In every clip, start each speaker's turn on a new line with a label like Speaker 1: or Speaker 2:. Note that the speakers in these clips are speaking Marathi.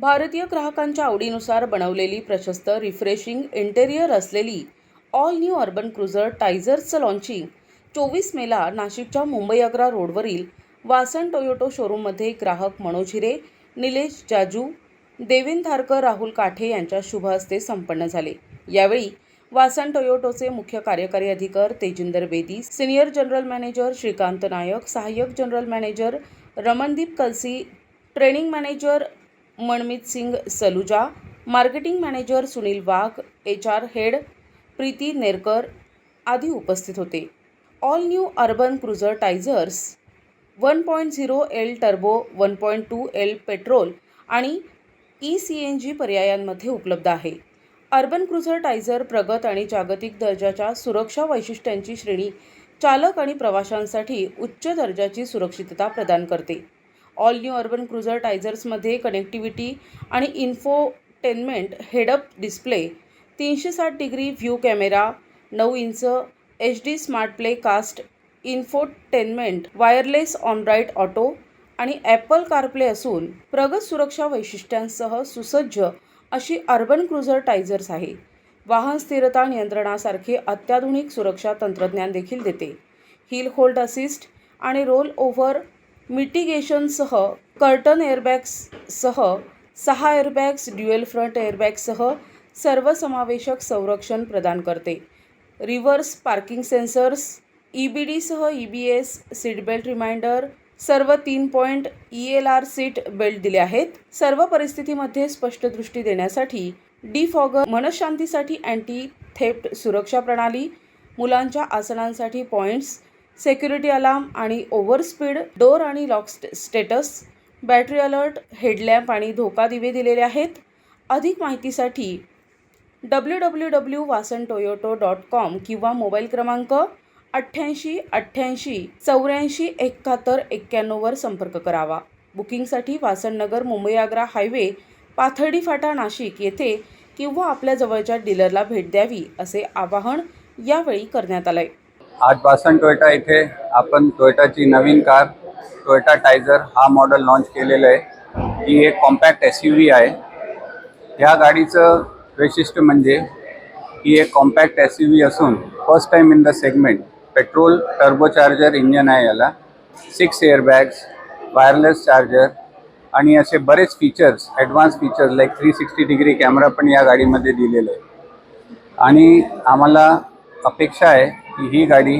Speaker 1: भारतीय ग्राहकांच्या आवडीनुसार बनवलेली प्रशस्त रिफ्रेशिंग इंटेरियर असलेली ऑल न्यू अर्बन क्रुझर टायझर्सचं लॉन्चिंग चोवीस मेला नाशिकच्या मुंबई अग्रा रोडवरील वासन टोयोटो शोरूममध्ये ग्राहक मनोज हिरे निलेश जाजू देवेन धारकर राहुल काठे यांच्या शुभ हस्ते संपन्न झाले. यावेळी वासन टोयोटोचे मुख्य कार्यकारी अधिकार Tejinder Bedi senior general manager Shrikant Naik सहाय्यक general manager Ramandeep Kalsi training manager Manmeet Singh Saluja marketing manager Sunil Wagh H R head Preeti Nerkar आदी उपस्थित होते. All new urban cruiser Taisors one point zero L turbo one point two L petrol आणि ई सी एन जी पर्यायांमध्ये उपलब्ध आहे. अर्बन क्रुझर टायझर प्रगत आणि जागतिक दर्जाच्या सुरक्षा वैशिष्ट्यांची श्रेणी चालक आणि प्रवाशांसाठी उच्च दर्जाची सुरक्षितता प्रदान करते. ऑल न्यू अर्बन क्रुझर टायझर्समध्ये कनेक्टिव्हिटी आणि इन्फोटेनमेंट हेडअप डिस्प्ले तीनशे साठ डिग्री व्ह्यू कॅमेरा नऊ inch H D smart play cast infotainment wireless Android Auto आणि ॲपल कारप्ले असून प्रगत सुरक्षा वैशिष्ट्यांसह सुसज्ज अशी अर्बन क्रुझर टायझर्स आहे. वाहन स्थिरता नियंत्रणासारखे अत्याधुनिक सुरक्षा तंत्रज्ञान देखील देते. हिल होल्ड असिस्ट आणि रोल ओव्हर मिटिगेशनसह कर्टन एअरबॅग्ससह सहा एअरबॅग्स ड्युएल फ्रंट एअरबॅगसह सर्वसमावेशक संरक्षण प्रदान करते. Reverse parking sensors E B डीसह E B S seat belt reminder सर्व तीन point E L R seat belt दिले आहेत. सर्व परिस्थितीमध्ये स्पष्ट दृष्टी देण्यासाठी डी फॉगर मनशांतीसाठी अँटी थेप्ट सुरक्षा प्रणाली मुलांच्या आसनांसाठी पॉईंट्स सेक्युरिटी अलार्म आणि ओव्हरस्पीड डोर आणि lock stay status battery alert headlamp आणि धोका दिवे दिलेले आहेत. अधिक माहितीसाठी W W W Vasan Toyota dot com किंवा मोबाईल क्रमांक अठ्ठ्याऐंशी अठ्ठ्याऐंशी चौऱ्याऐंशी एकाहत्तर एक्क्याण्णववर संपर्क करावा. बुकिंगसाठी वासणनगर मुंबई आग्रा हायवे पाथर्डी फाटा नाशिक येथे किंवा आपल्या जवळच्या डीलरला भेट द्यावी असे आवाहन यावेळी करण्यात आलं आहे
Speaker 2: आज बासन टोयोटा इथे आपण टोयोटाची नवीन कार टोयोटा टायझर हा मॉडेल लॉन्च केलेलं आहे. ही एक कॉम्पॅक्ट एस यू व्ही आहे. ह्या गाडीचं वैशिष्ट्य म्हणजे ही एक कॉम्पॅक्ट एस यू व्ही असून first time in the segment petrol turbocharger engine आहे याला. सिक्स एअरबॅग्स वायरलेस चार्जर आणि असे बरेच features advance features like three sixty degree camera पण या गाडीमध्ये दिलेलं आहे. आणि आम्हाला अपेक्षा आहे की ही गाडी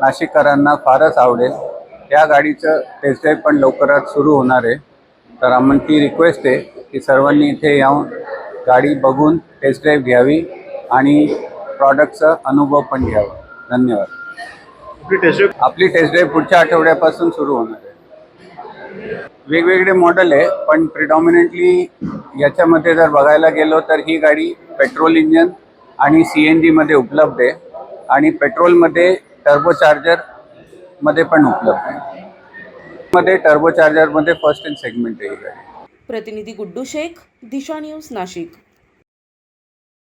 Speaker 2: नाशिककरांना फारच आवडेल. या गाडीचं टेस्ट ड्राईव्ह पण लवकरात सुरू होणार आहे. तर आमची रिक्वेस्ट आहे की सर्वांनी इथे येऊन गाडी बघून टेस्ट ड्राईव्ह घ्यावी आणि प्रॉडक्टचा अनुभव पण घ्यावा. धन्यवाद.
Speaker 3: आपली टेस्ट
Speaker 2: आपली टेस्ट ड्राईव्ह पुढच्या आठवड्यापासून सुरू होणार आहे. वेगवेगळे मॉडेल आहे पण प्रिडॉमिनेंटली याच्यामध्ये जर बघायला गेलो तर ही गाडी पेट्रोल इंजन आणि सी एन जीमध्ये उपलब्ध आहे. आणि पेट्रोलमध्ये टर्बोचार्जरमध्ये पण उपलब्ध आहे. मध्ये टर्बोचार्जरमध्ये फर्स्ट इन सेगमेंट आहे. ही गाडी
Speaker 1: प्रतिनिधी गुड्डू शेख दिशा न्यूज नाशिक.